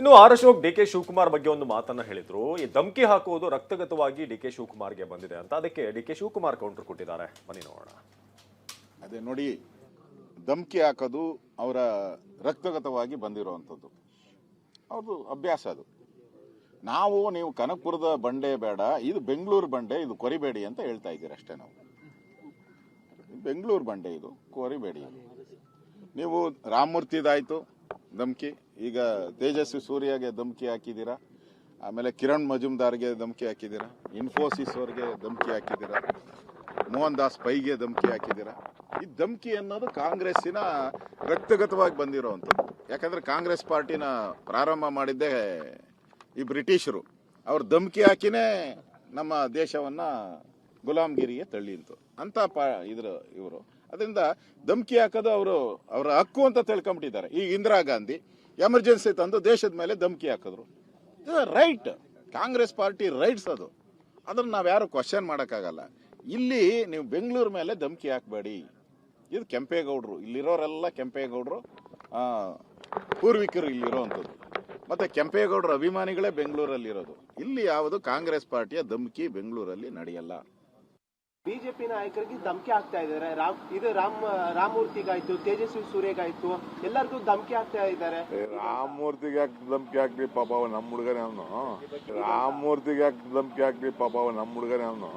ಇನ್ನು R Ashok D K Shivakumar ಬಗ್ಗೆ ಒಂದು ಮಾತನ್ನ ಹೇಳಿದ್ರು. ಈ ಧಮಕಿ ಹಾಕುವುದು ರಕ್ತಗತವಾಗಿ ಡಿ ಕೆ ಶಿವಕುಮಾರ್ಗೆ ಬಂದಿದೆ ಅಂತ. ಅದಕ್ಕೆ ಡಿ ಕೆ ಶಿವಕುಮಾರ್ ಕೌಂಟರ್ ಕೊಟ್ಟಿದ್ದಾರೆ. ಬನ್ನಿ ನೋಡೋಣ. ಅದೇ ನೋಡಿ, ಧಮಕಿ ಹಾಕೋದು ಅವರ ರಕ್ತಗತವಾಗಿ ಬಂದಿರುವಂಥದ್ದು ಅವ್ರದ್ದು ಅಭ್ಯಾಸ ಅದು. ನಾವು, ನೀವು ಕನಕಪುರದ ಬಂಡೆ ಬೇಡ, ಇದು ಬೆಂಗಳೂರು ಬಂಡೆ, ಇದು ಕೊರಿಬೇಡಿ ಅಂತ ಹೇಳ್ತಾ ಇದ್ದೀರಿ ಅಷ್ಟೇ ನಾವು. ಬೆಂಗಳೂರು ಬಂಡೆ ಇದು, ಕೊರಿಬೇಡಿ. ನೀವು ರಾಮಮೂರ್ತಿದಾಯ್ತು ಧಮ್ಕಿ. ಈಗ ತೇಜಸ್ವಿ ಸೂರ್ಯಗೆ ಧಮಕಿ ಹಾಕಿದ್ದೀರಾ? ಆಮೇಲೆ ಕಿರಣ್ ಮಜುಮ್ದಾರ್ಗೆ ಧಮಕಿ ಹಾಕಿದ್ದೀರಾ? ಇನ್ಫೋಸಿಸ್ ಅವ್ರಿಗೆ ಧಮಕಿ ಹಾಕಿದ್ದೀರಾ? ಮೋಹನ್ ದಾಸ್ ಪೈಗೆ ಧಮಕಿ ಹಾಕಿದ್ದೀರಾ? ಈ ಧಮಕಿ ಅನ್ನೋದು ಕಾಂಗ್ರೆಸ್ಸಿನ ರಕ್ತಗತವಾಗಿ ಬಂದಿರೋವಂಥದ್ದು. ಯಾಕಂದ್ರೆ ಕಾಂಗ್ರೆಸ್ ಪಾರ್ಟಿನ ಪ್ರಾರಂಭ ಮಾಡಿದ್ದೇ ಈ ಬ್ರಿಟಿಷರು. ಅವ್ರು ಧಮಕಿ ಹಾಕಿನೇ ನಮ್ಮ ದೇಶವನ್ನು ಗುಲಾಮ್ಗಿರಿಗೆ ತಳ್ಳಿಂತು ಅಂತ ಪಾ ಇದ್ರು ಇವರು. ಅದರಿಂದ ಧಮ್ಕಿ ಹಾಕೋದು ಅವರು ಅವರ ಹಕ್ಕು ಅಂತ ತಿಳ್ಕೊಂಬಿಟ್ಟಿದ್ದಾರೆ. ಈಗ ಇಂದಿರಾ ಗಾಂಧಿ ಎಮರ್ಜೆನ್ಸಿ ತಂದು ದೇಶದ ಮೇಲೆ ಧಮ್ಕಿ ಹಾಕಿದ್ರು. ರೈಟ್. ಕಾಂಗ್ರೆಸ್ ಪಾರ್ಟಿ ರೈಟ್ಸ್ ಅದು. ಅದನ್ನ ನಾವ್ಯಾರು ಕ್ವಶನ್ ಮಾಡೋಕ್ಕಾಗಲ್ಲ. ಇಲ್ಲಿ ನೀವು ಬೆಂಗಳೂರು ಮೇಲೆ ಧಮ್ಕಿ ಹಾಕಬೇಡಿ. ಇದು ಕೆಂಪೇಗೌಡರು. ಇಲ್ಲಿರೋರೆಲ್ಲ ಕೆಂಪೇಗೌಡರು. ಪೂರ್ವಿಕರು ಇಲ್ಲಿರೋವಂಥದ್ದು ಮತ್ತು ಕೆಂಪೇಗೌಡರ ಅಭಿಮಾನಿಗಳೇ ಬೆಂಗಳೂರಲ್ಲಿರೋದು. ಇಲ್ಲಿ ಯಾವುದು ಕಾಂಗ್ರೆಸ್ ಪಾರ್ಟಿಯ ಧಮ್ಕಿ ಬೆಂಗಳೂರಲ್ಲಿ ನಡೆಯಲ್ಲ. ಬಿಜೆಪಿ ನಾಯಕರಿಗೆ ಧಮಕಿ ಆಗ್ತಾ ಇದ್ದಾರೆ. ರಾಮ್ ಇದು ರಾಮ್ ರಾಮಮೂರ್ತಿಗಾಯ್ತು ತೇಜಸ್ವಿ ಸೂರ್ಯಗಾಯ್ತು ಎಲ್ಲರಿಗೂ ಧಮಕಿ ಆಗ್ತಾ ಇದ್ದಾರೆ. ರಾಮಮೂರ್ತಿಗೆ ಯಾಕೆ ಧಮಕಿ ಹಾಕ್ಲಿ ಪಾಪ ಅವ ನಮ್ಮ ಹುಡುಗನೇ ಅವನು. ರಾಮಮೂರ್ತಿಗೆ ಯಾಕೆ ಧಮಕಿ ಹಾಕ್ಲಿ ಪಾಪ ಅವ ನಮ್ಮ ಹುಡುಗನೇ ಅವನು.